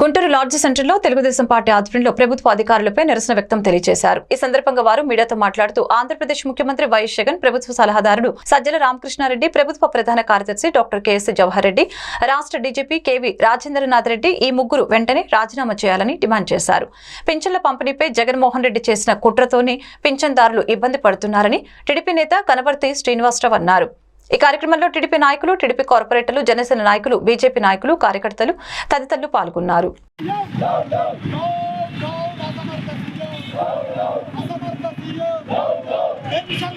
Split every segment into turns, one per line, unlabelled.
Guntur LADS సెంటర్లో Telugu Desam party ఆధ్వర్యంలో ప్రభుత్వ అధికారులపై నిరసన వ్యక్తం తెలియజేశారు. ఈ సందర్భంగా వారు మీడియాతో మాట్లాడుతూ ఆంధ్రప్రదేశ్ ముఖ్యమంత్రి వైఎస్ జగన్ ప్రభుత్వ సలహాదారుడు సజ్జల రామకృష్ణారెడ్డి ప్రభుత్వ ప్రధాన కార్యదర్శి డాక్టర్ కెఎస్ జవహర్ రెడ్డి రాష్ట్ర డీజీపీ కేవీ రాజేంద్రనాథ్ రెడ్డి ఈ ముగ్గురు వెంటనే రాజీనామా చేయాలని డిమాండ్ చేశారు. పింఛన్ల పంపిణీపై జగన్మోహన్ రెడ్డి చేసిన కుట్రతోనే పింఛన్దారులు ఇబ్బంది పడుతున్నారని టీడీపీ నేత కనబర్తి శ్రీనివాసరావు అన్నారు. ఈ కార్యక్రమంలో టీడీపీ నాయకులు టీడీపీ కార్పొరేటర్లు జనసేన నాయకులు బీజేపీ నాయకులు కార్యకర్తలు తదితరులు పాల్గొన్నారు.
పెన్షన్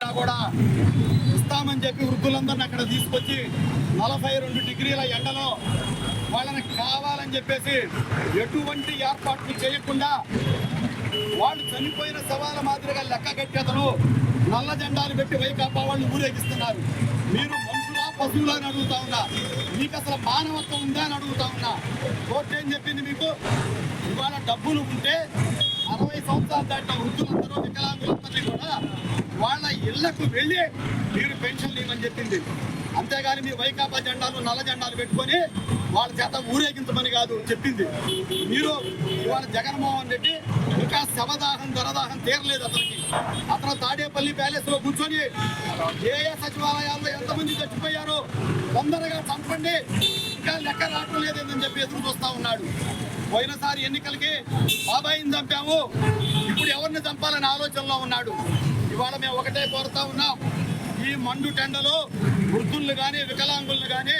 కూడా ఇస్తామని చెప్పి వృద్ధులందరిని అక్కడ తీసుకొచ్చి నలభై రెండు డిగ్రీల ఎండలో వాళ్ళని కావాలని చెప్పేసి ఎటువంటి ఏర్పాట్లు చేయకుండా వాళ్ళు చనిపోయిన సవాల మాదిరిగా లెక్క కట్టేతను నల్ల జెండాలు పెట్టి వైకాపా వాళ్ళు ఊరేగిస్తున్నారు. మీరు మనుషులా పశువులా అని అడుగుతా ఉన్నా. మీకు అసలు మానవత్వం ఉందా అని అడుగుతా ఉన్నా. కోర్టు ఏం చెప్పింది మీకు? ఇవాళ డబ్బులు ఉంటే అరవై సంవత్సరాలు దాటిన వృద్ధులందరూ వికలాంగులు. ఇళ్ళకు వెళ్ళి మీరు పెన్షన్లు ఇవ్వమని చెప్పింది. అంతేగాని మీ వైకాపా జెండాలు నల్ల జెండాలు పెట్టుకొని వాళ్ళ చేత ఊరేగించమని కాదు చెప్పింది. మీరు ఇవాళ జగన్మోహన్ రెడ్డి ఇంకా శవదాహం దరదాహం తీరలేదు అతనికి. అతను తాడేపల్లి ప్యాలెస్లో కూర్చొని ఏ ఏ సచివాలయాల్లో ఎంతమంది చచ్చిపోయారో తొందరగా చంపండి. ఇంకా లెక్క రావటం లేదని చెప్పి ఎదురు చూస్తా ఉన్నాడు. పోయినసారి ఎన్నికలకి బాబాయిని చంపాము. ఇప్పుడు ఎవరిని చంపాలని ఆలోచనలో ఉన్నాడు. ఇవాళ మేము ఒకటే కోరుతా ఉన్నాం. ఈ మండు టెండలో వృద్ధుల్ని కానీ వికలాంగుల్ని కానీ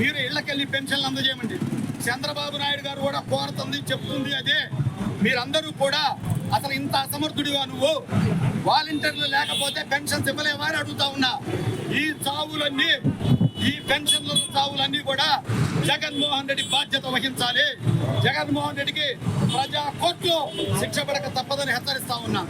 మీరు ఇళ్ళకెళ్ళి పెన్షన్లు అందజేయమండి. చంద్రబాబు నాయుడు గారు కూడా కోరుతుంది చెప్తుంది అదే. మీరందరూ కూడా అసలు ఇంత అసమర్థుడిగా నువ్వు? వాలంటీర్లు లేకపోతే పెన్షన్స్ ఇవ్వలేవా అని అడుగుతా ఉన్నా. ఈ చావులన్నీ ఈ పెన్షన్ల చావులన్నీ కూడా జగన్మోహన్ రెడ్డి బాధ్యత వహించాలి. జగన్మోహన్ రెడ్డికి ప్రజా కోర్టులో శిక్ష పడక తప్పదని హెచ్చరిస్తా ఉన్నా.